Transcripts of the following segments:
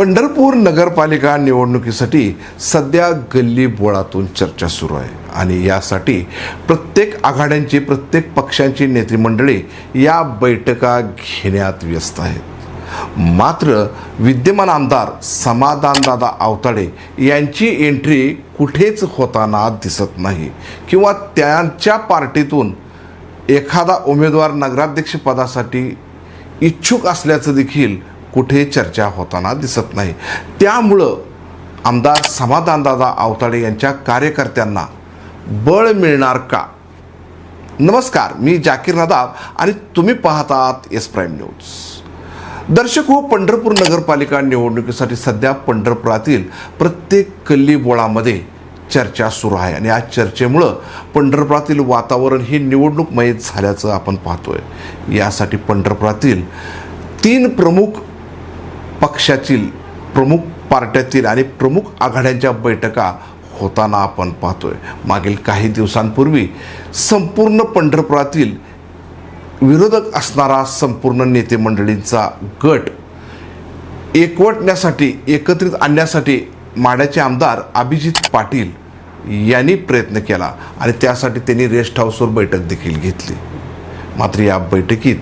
पंढरपूर नगरपालिका निवडणुकीसाठी सध्या गल्ली बोळातून चर्चा सुरू आहे. आणि यासाठी प्रत्येक आघाड्यांची प्रत्येक पक्षांची नेतेमंडळी या बैठका घेण्यात व्यस्त आहेत. मात्र विद्यमान आमदार समाधानदादा आवताडे यांची एंट्री कुठेच होताना दिसत नाही. किंवा त्यांच्या पार्टीतून एखादा उमेदवार नगराध्यक्षपदासाठी इच्छुक असल्याचं देखील कुठे चर्चा होताना दिसत नाही. त्यामुळं आमदार समाधानदादा आवताडे यांच्या कार्यकर्त्यांना बळ मिळणार का? नमस्कार मी जाकीर नदाब आणि तुम्ही पाहतात एस प्राईम न्यूज. दर्शक हो पंढरपूर नगरपालिका निवडणुकीसाठी सध्या पंढरपुरातील प्रत्येक कल्लीबोळामध्ये चर्चा सुरू आहे आणि या चर्चेमुळं पंढरपुरातील वातावरण हे निवडणूकमय झाल्याचं आपण पाहतोय. यासाठी पंढरपुरातील तीन प्रमुख पक्षातील प्रमुख पार्ट्यातील आणि प्रमुख आघाड्यांच्या बैठका होताना आपण पाहतोय. मागील काही दिवसांपूर्वी संपूर्ण पंढरपुरातील विरोधक असणारा संपूर्ण नेते मंडळींचा गट एकवटण्यासाठी एकत्रित आणण्यासाठी माड्याचे आमदार अभिजित पाटील यांनी प्रयत्न केला आणि त्यासाठी त्यांनी रेस्ट हाऊसवर बैठक देखील घेतली. मात्र या बैठकीत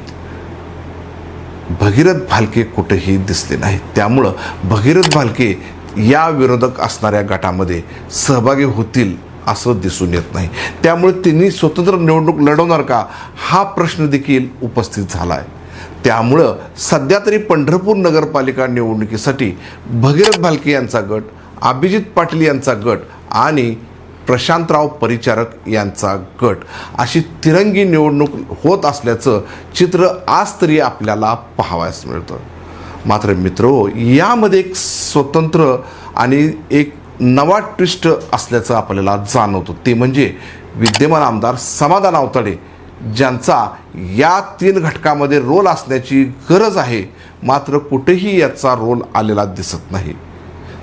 भगीरथ भालके कुठेही दिसले नाहीत. त्यामुळं भगीरथ भालके या विरोधक असणाऱ्या गटामध्ये सहभागी होतील असं दिसून येत नाही. त्यामुळे त्यांनी स्वतंत्र निवडणूक लढवणार का? हा प्रश्न देखील उपस्थित झाला आहे त्यामुळं सध्या तरी पंढरपूर नगरपालिका निवडणुकीसाठी भगीरथ भालके यांचा गट अभिजित पाटील यांचा गट आणि प्रशांतराव परिचारक यांचा गट. अशी तिरंगी निवडणूक होत असल्याचं चित्र आज तरी आपल्याला पाहावयास मिळतं. मात्र मित्र यामध्ये एक स्वतंत्र आणि एक नवा ट्विस्ट असल्याचं आपल्याला जाणवतं. ते म्हणजे विद्यमान आमदार समाधान आवताडे ज्यांचा या तीन घटकामध्ये रोल असण्याची गरज आहे मात्र कुठेही याचा रोल आलेला दिसत नाही.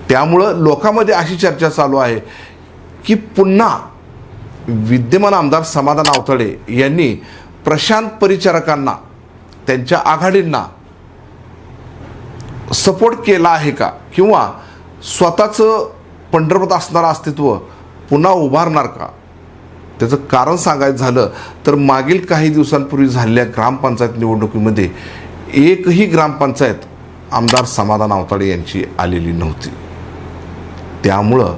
त्यामुळं लोकांमध्ये अशी चर्चा चालू आहे की पुन्हा विद्यमान आमदार समाधान आवताडे यांनी प्रशांत परिचारकांना त्यांच्या आघाडींना सपोर्ट केला आहे का? किंवा स्वतःचं पंढरपूर असणारं अस्तित्व पुन्हा उभारणार का? त्याचं कारण सांगायचं झालं तर मागील काही दिवसांपूर्वी झालेल्या ग्रामपंचायत निवडणुकीमध्ये एकही ग्रामपंचायत आमदार समाधान आवताडे यांची आलेली नव्हती. त्यामुळं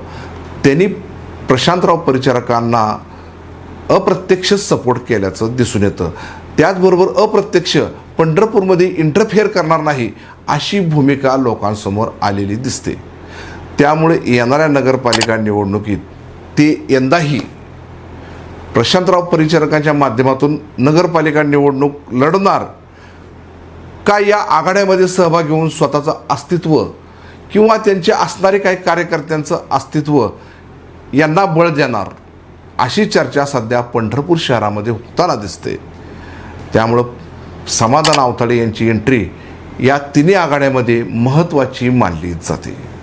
त्यांनी प्रशांतराव परिचारकांना अप्रत्यक्ष सपोर्ट केल्याचं दिसून येतं. त्याचबरोबर अप्रत्यक्ष पंढरपूरमध्ये इंटरफेअर करणार नाही अशी भूमिका लोकांसमोर आलेली दिसते. त्यामुळे येणाऱ्या नगरपालिका निवडणुकीत ते यंदाही प्रशांतराव परिचारकांच्या माध्यमातून नगरपालिका निवडणूक लढणार का या आघाड्यामध्ये सहभाग घेऊन स्वतःचं अस्तित्व किंवा त्यांचे असणारे काही कार्यकर्त्यांचं अस्तित्व यांना बळ देणार. अशी चर्चा सध्या पंढरपूर शहरामध्ये होताना दिसते. त्यामुळं समाधान आवताडे यांची एंट्री या तिन्ही आघाड्यामध्ये महत्त्वाची मानली जाते.